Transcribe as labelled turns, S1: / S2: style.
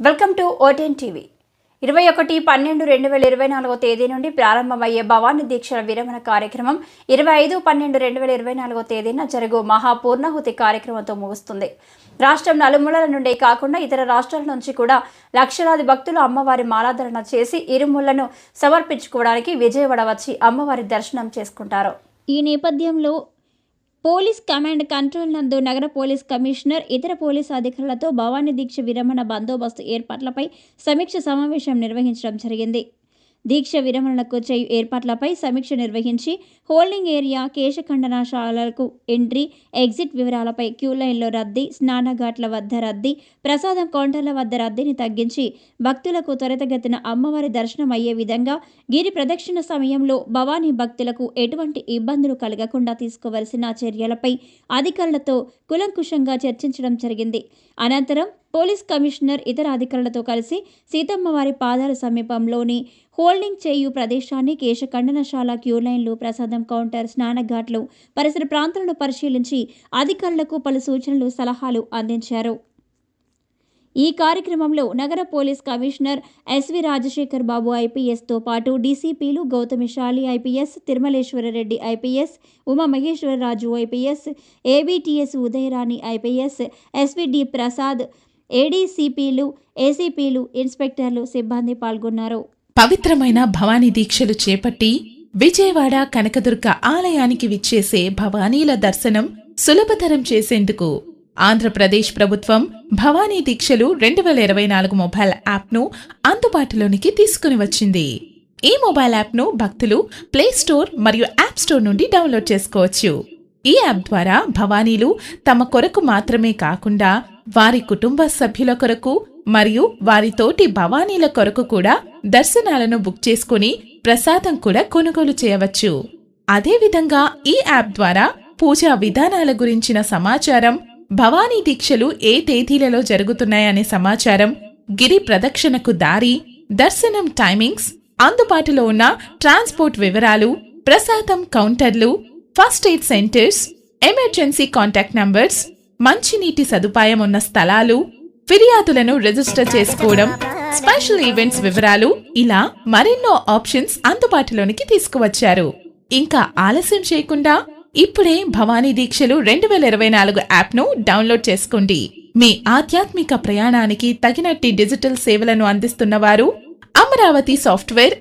S1: Welcome to ఓటెన్ TV. ఇరవై ఒకటి పన్నెండు రెండు వేల ఇరవై నాలుగో తేదీ నుండి ప్రారంభమయ్యే భవానీ దీక్షల విరమణ కార్యక్రమం ఇరవై ఐదు పన్నెండు రెండు వేల ఇరవై నాలుగో తేదీన జరుగు మహాపూర్ణాహుతి కార్యక్రమంతో ముగుస్తుంది. రాష్ట్రం నలుమూలల నుండే కాకుండా ఇతర రాష్ట్రాల నుంచి కూడా లక్షలాది భక్తులు అమ్మవారి మాలాధరణ చేసి ఇరుముళ్ళను సమర్పించుకోవడానికి విజయవాడ వచ్చి అమ్మవారి దర్శనం చేసుకుంటారు.
S2: ఈ నేపథ్యంలో పోలీస్ కమాండ్ కంట్రోల్ నందు నగర పోలీస్ కమిషనర్ ఇతర పోలీసు అధికారులతో భవానీ దీక్ష విరమణ బందోబస్తు ఏర్పాట్లపై సమీక్ష సమావేశం నిర్వహించడం జరిగింది. దీక్ష విరమణకు చేయు ఏర్పాట్లపై సమీక్ష నిర్వహించి హోల్డింగ్ ఏరియా కేశఖండనశాలకు ఎంట్రీ ఎగ్జిట్ వివరాలపై క్యూ లైన్లో రద్దీ స్నానఘాట్ల వద్ద రద్దీ ప్రసాదం కౌంటర్ల వద్ద రద్దీని తగ్గించి భక్తులకు త్వరితగతిన అమ్మవారి దర్శనం అయ్యే విధంగా గిరి ప్రదక్షిణ సమయంలో భవానీ భక్తులకు ఎటువంటి ఇబ్బందులు కలగకుండా తీసుకోవలసిన చర్యలపై అధికారులతో కులంకుషంగా చర్చించడం జరిగింది. అనంతరం పోలీస్ కమిషనర్ ఇతర అధికారులతో కలిసి సీతమ్మవారి పాదాల సమీపంలోని హోల్డింగ్ చేయు ప్రదేశాన్ని కేశఖండనశాల క్యూ లైన్లు ప్రసాదం కౌంటర్ స్నానఘాట్లు పరిసర ప్రాంతాలను పరిశీలించి అధికారులకు పలు సూచనలు సలహాలు అందించారు. ఈ కార్యక్రమంలో నగర police commissioner S V Rajasekhar Babu ఐపీఎస్తో పాటు డీసీపీలు Gautamishali IPS Tirumaleswara Reddy IPS Uma Maheswara Raju IPS ABTS Udaya Rani IPS S V D Prasad ఏడీసీపీలు ఏసీపీలు ఇన్స్పెక్టర్లు సిబ్బంది పాల్గొన్నారు.
S3: పవిత్రమైన భవానీ దీక్షలు చేపట్టి విజయవాడ కనకదుర్గ ఆలయానికి విచ్చేసే భవానీల దర్శనం సులభతరం చేసేందుకు ఆంధ్రప్రదేశ్ ప్రభుత్వం భవానీ దీక్షలు రెండు వేల ఇరవై నాలుగు మొబైల్ యాప్ను అందుబాటులోనికి తీసుకుని వచ్చింది. ఈ మొబైల్ యాప్ను భక్తులు ప్లే స్టోర్ మరియు యాప్ స్టోర్ నుండి డౌన్లోడ్ చేసుకోవచ్చు. ఈ యాప్ ద్వారా భవానీలు తమ కొరకు మాత్రమే కాకుండా వారి కుటుంబ సభ్యుల కొరకు మరియు వారి తోటి భవానీల కొరకు కూడా దర్శనాలను బుక్ చేసుకుని ప్రసాదం కూడా కొనుగోలు చేయవచ్చు. అదేవిధంగా ఈ యాప్ ద్వారా పూజా విధానాల గురించిన సమాచారం భవానీ దీక్షలు ఏ తేదీలలో జరుగుతున్నాయనే సమాచారం గిరి ప్రదక్షిణకు దారి దర్శనం టైమింగ్స్ అందుబాటులో ఉన్న ట్రాన్స్పోర్ట్ వివరాలు ప్రసాదం కౌంటర్లు first aid centres emergency contact numbers మంచినీటి సదుపాయం ఉన్న స్థలాలు ఫిర్యాదులను రిజిస్టర్ చేసుకోవడం స్పెషల్ ఈవెంట్స్ వివరాలు ఇలా మరెన్నో ఆప్షన్స్ అందుబాటులోనికి తీసుకువచ్చారు. ఇంకా ఆలస్యం చేయకుండా ఇప్పుడే భవానీ దీక్షలు రెండు వేల ఇరవై నాలుగు యాప్ను డౌన్లోడ్ చేసుకోండి. మీ ఆధ్యాత్మిక ప్రయాణానికి తగినట్టి డిజిటల్ సేవలను అందిస్తున్నవారు అమరావతి సాఫ్ట్వేర్